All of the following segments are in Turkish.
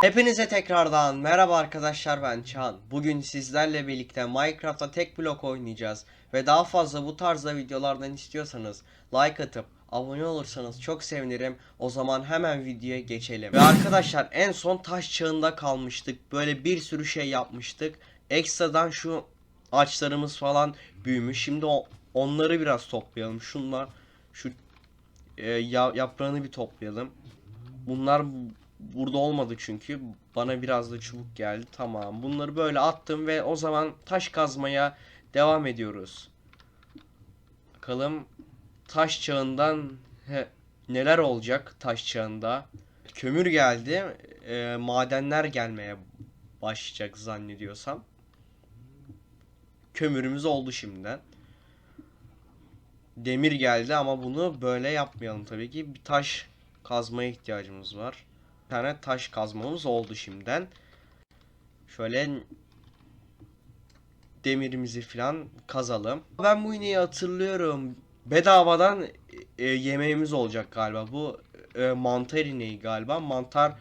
Hepinize tekrardan merhaba arkadaşlar ben Çağan. Bugün sizlerle birlikte Minecraft'ta tek blok oynayacağız. Ve daha fazla bu tarzda videolardan istiyorsanız like atıp abone olursanız çok sevinirim. O zaman hemen videoya geçelim. Ve arkadaşlar en son taş çağında kalmıştık. Böyle bir sürü şey yapmıştık. Ekstradan şu ağaçlarımız falan büyümüş. Şimdi onları biraz toplayalım. Şunlar şu e, ya- yaprağını bir toplayalım. Bunlar burada olmadı çünkü. Bana biraz da çubuk geldi. Tamam. Bunları böyle attım ve o zaman taş kazmaya devam ediyoruz. Bakalım taş çağından he, neler olacak taş çağında. Kömür geldi. e, madenler gelmeye başlayacak zannediyorsam. Kömürümüz oldu şimdiden. Demir geldi ama bunu böyle yapmayalım tabii ki. Bir taş kazmaya ihtiyacımız var. Tane taş kazmamız oldu şimdiden. Şöyle demirimizi falan kazalım. Ben bu ineği hatırlıyorum. Bedavadan e, yemeğimiz olacak galiba. Bu e, mantar ineği galiba. Mantar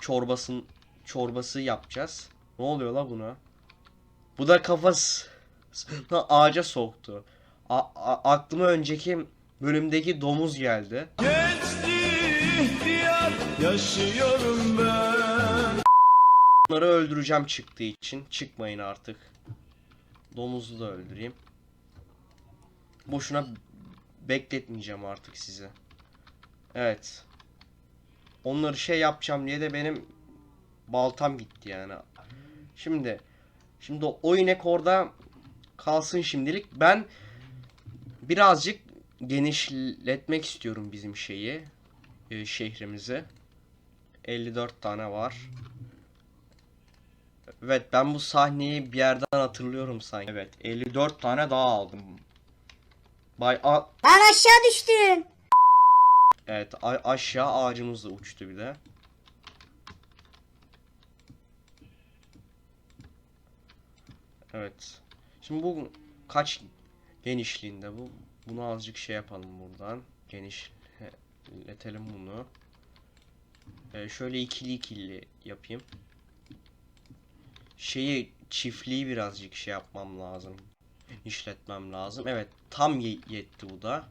çorbasın çorbası yapacağız. Ne oluyor la buna? Bu da kafası ağaca soktu. A- a- aklıma önceki bölümdeki domuz geldi. İhtiyar yaşıyorum ben Bunları öldüreceğim çıktığı için. Çıkmayın artık. Domuzu da öldüreyim. Boşuna bekletmeyeceğim artık sizi. Evet. Onları şey yapacağım diye de benim baltam gitti yani. Şimdi şimdi o inek orada kalsın şimdilik. Ben birazcık genişletmek istiyorum bizim şeyi. e, şehrimizi. 54 tane var. Evet ben bu sahneyi bir yerden hatırlıyorum sanki. Evet 54 tane daha aldım. Bay a Ben aşağı düştüm. evet a- aşağı ağacımız da uçtu bir de. Evet. Şimdi bu kaç genişliğinde bu? Bunu azıcık şey yapalım buradan. Genişletelim bunu. Ee, şöyle ikili ikili yapayım. Şeyi çiftliği birazcık şey yapmam lazım. İşletmem lazım. Evet tam ye- yetti bu da.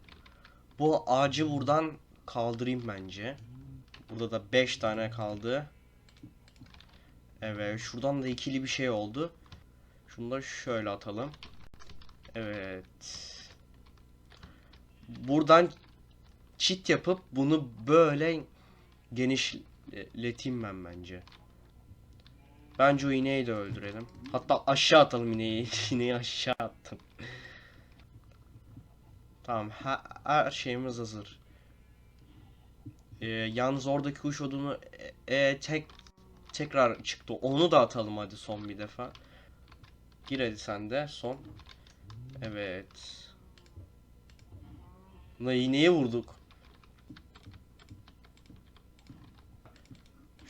Bu ağacı buradan kaldırayım bence. Burada da 5 tane kaldı. Evet şuradan da ikili bir şey oldu. Şunu da şöyle atalım. Evet. Buradan çit yapıp bunu böyle genişleteyim ben bence. Bence o ineği de öldürelim. Hatta aşağı atalım ineği. İneği aşağı attım. Tamam. ha- her şeyimiz hazır. Ee, yalnız oradaki kuş odunu e, e, tek tekrar çıktı. Onu da atalım hadi son bir defa. Gir hadi sen de son. Evet. Buna iğneye vurduk.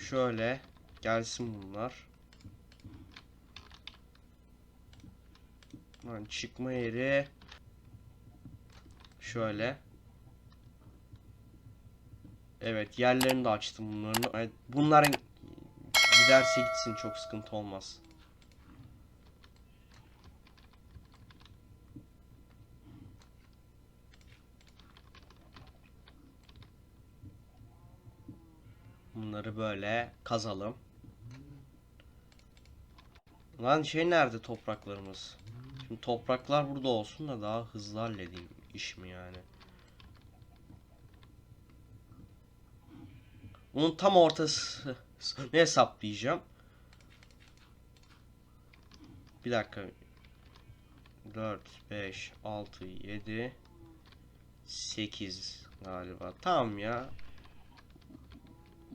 Şöyle gelsin bunlar. Lan çıkma yeri. Şöyle. Evet yerlerini de açtım bunların. Bunların giderse gitsin çok sıkıntı olmaz. Böyle kazalım. Lan şey nerede topraklarımız? Şimdi topraklar burada olsun da daha hızlı halledeyim işimi yani. Bunun tam ortası ne hesaplayacağım? Bir dakika. 4, 5, 6, 7, 8 galiba. Tamam ya.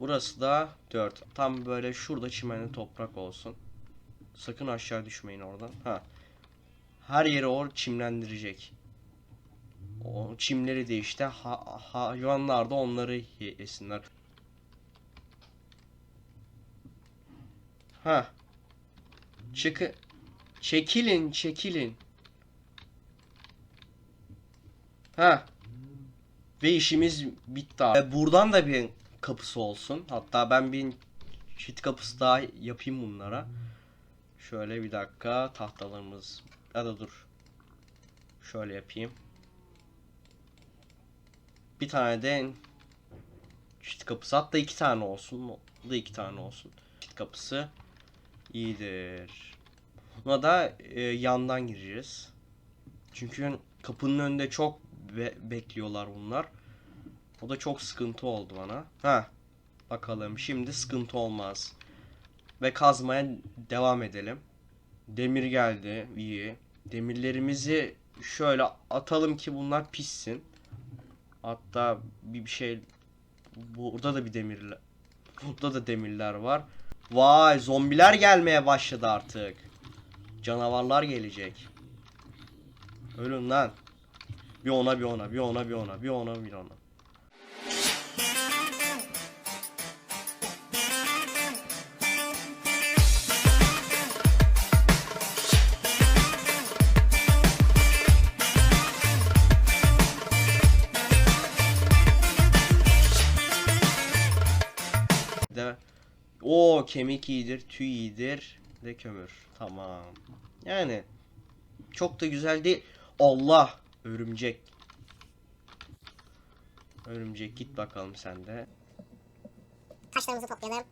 Burası da 4. Tam böyle şurada çimenli toprak olsun. Sakın aşağı düşmeyin oradan. Ha. Her yeri or çimlendirecek. O çimleri de işte ha hayvanlar da onları ye- yesinler. Ha. Çıkı çekilin, çekilin. Ha. Ve işimiz bitti abi. Buradan da bir kapısı olsun. Hatta ben bir çit kapısı daha yapayım bunlara. Şöyle bir dakika tahtalarımız ya da dur. Şöyle yapayım. Bir tane de çit kapısı hatta iki tane olsun. Da iki tane olsun. Çit kapısı iyidir. Buna da e, yandan gireceğiz. Çünkü kapının önünde çok be- bekliyorlar bunlar. O da çok sıkıntı oldu bana. Ha. Bakalım şimdi sıkıntı olmaz. Ve kazmaya devam edelim. Demir geldi. iyi. Demirlerimizi şöyle atalım ki bunlar pişsin. Hatta bir şey burada da bir demirler. Burada da demirler var. Vay zombiler gelmeye başladı artık. Canavarlar gelecek. Ölün lan. Bir ona bir ona bir ona bir ona bir ona bir ona. O kemik iyidir, tüy iyidir ve kömür. Tamam. Yani çok da güzel değil. Allah örümcek. Örümcek git bakalım sen de. Taşlarımızı toplayalım.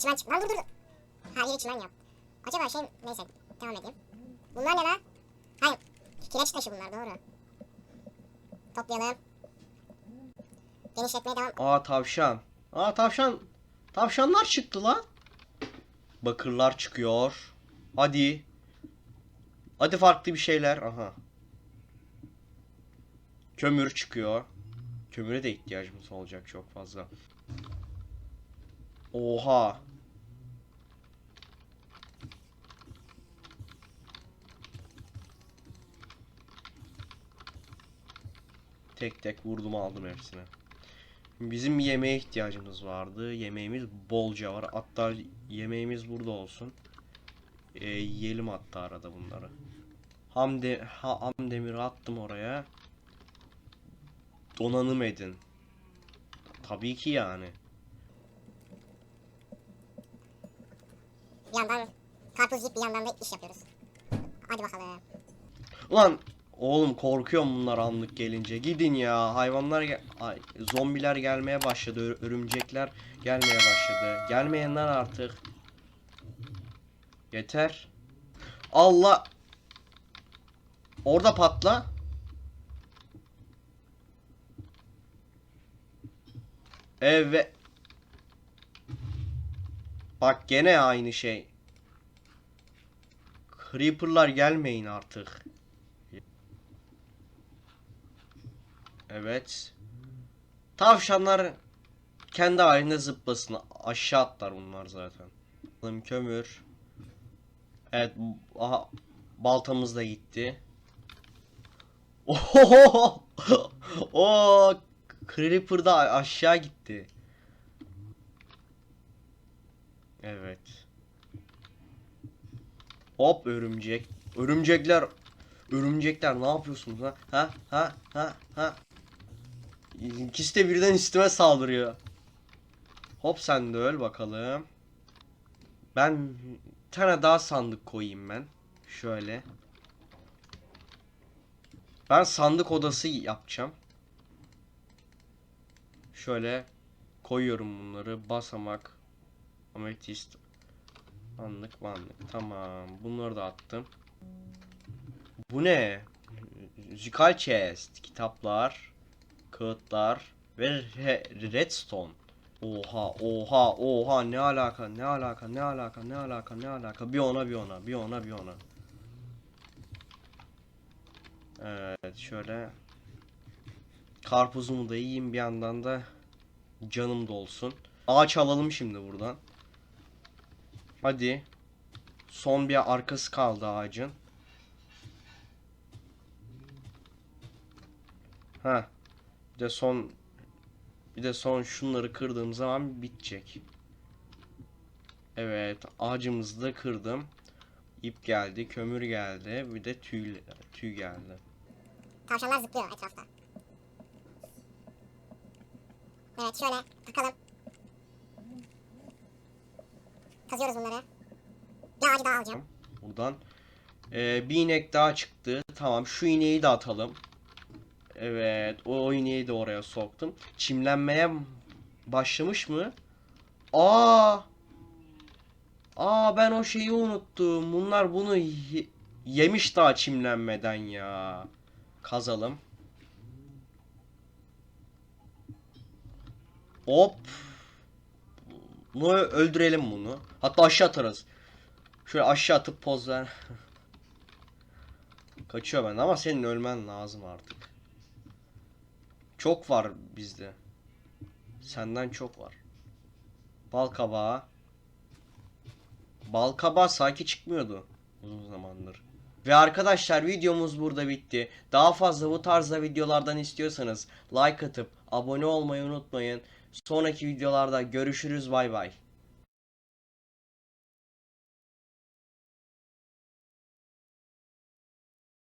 Çimen çık. Lan dur dur. Her yeri çimen yap. Acaba şey neyse devam edeyim. Bunlar ne lan? Hayır. Kireç taşı bunlar doğru. Toplayalım. Genişletmeye devam. Aa tavşan. Aa tavşan. Tavşanlar çıktı lan. Bakırlar çıkıyor. Hadi. Hadi farklı bir şeyler. Aha. Kömür çıkıyor. Kömüre de ihtiyacımız olacak çok fazla. Oha. Tek tek vurdum aldım hepsini. Bizim yemeğe ihtiyacımız vardı. Yemeğimiz bolca var. Hatta yemeğimiz burada olsun. E, yiyelim hatta arada bunları. Ham, de, ha, ham demiri attım oraya. Donanım edin. Tabii ki yani. Bir yandan karpuz yiyip bir yandan da iş yapıyoruz. Hadi bakalım. Ulan oğlum korkuyorum bunlar anlık gelince. Gidin ya. Hayvanlar gel- Ay, zombiler gelmeye başladı. Ör- örümcekler gelmeye başladı. Gelmeyenler artık. Yeter. Allah. Orada patla. Evet. Bak gene aynı şey. Creeper'lar gelmeyin artık. Evet. Tavşanlar kendi halinde zıplasın. Aşağı atlar bunlar zaten. Bakalım Kömür. Evet. Aha, baltamız da gitti. Oho! O Creeper da aşağı gitti. Evet. Hop örümcek. Örümcekler Örümcekler ne yapıyorsunuz ha? Ha ha ha ha. İkisi de birden üstüme saldırıyor. Hop sen de öl bakalım. Ben tane daha sandık koyayım ben. Şöyle. Ben sandık odası yapacağım. Şöyle koyuyorum bunları. Basamak. Ametist. Anlık manlık. Tamam. Bunları da attım. Bu ne? Musical chest, kitaplar, kağıtlar ve re- redstone. Oha, oha, oha ne alaka, ne alaka, ne alaka, ne alaka, ne alaka. Bir ona, bir ona, bir ona, bir ona. Evet, şöyle karpuzumu da yiyeyim bir yandan da canım dolsun. Ağaç alalım şimdi buradan. Hadi. Son bir arkası kaldı ağacın. Ha. Bir de son bir de son şunları kırdığım zaman bitecek. Evet, ağacımızı da kırdım. İp geldi, kömür geldi, bir de tüy tüy geldi. Tavşanlar zıplıyor etrafta. Evet şöyle takalım. Kazıyoruz bunları. Bir ağacı daha alacağım. Buradan. Ee, bir inek daha çıktı. Tamam şu ineği de atalım. Evet o, o ineği de oraya soktum. Çimlenmeye başlamış mı? Aa! Aa ben o şeyi unuttum. Bunlar bunu ye- yemiş daha çimlenmeden ya. Kazalım. Hop. Bunu öldürelim bunu. Hatta aşağı atarız. Şöyle aşağı atıp poz ver. Kaçıyor benden ama senin ölmen lazım artık. Çok var bizde. Senden çok var. Bal kabağı. Bal kabağı sanki çıkmıyordu uzun zamandır. Ve arkadaşlar videomuz burada bitti. Daha fazla bu tarzda videolardan istiyorsanız like atıp abone olmayı unutmayın. Sonraki videolarda görüşürüz bay bay.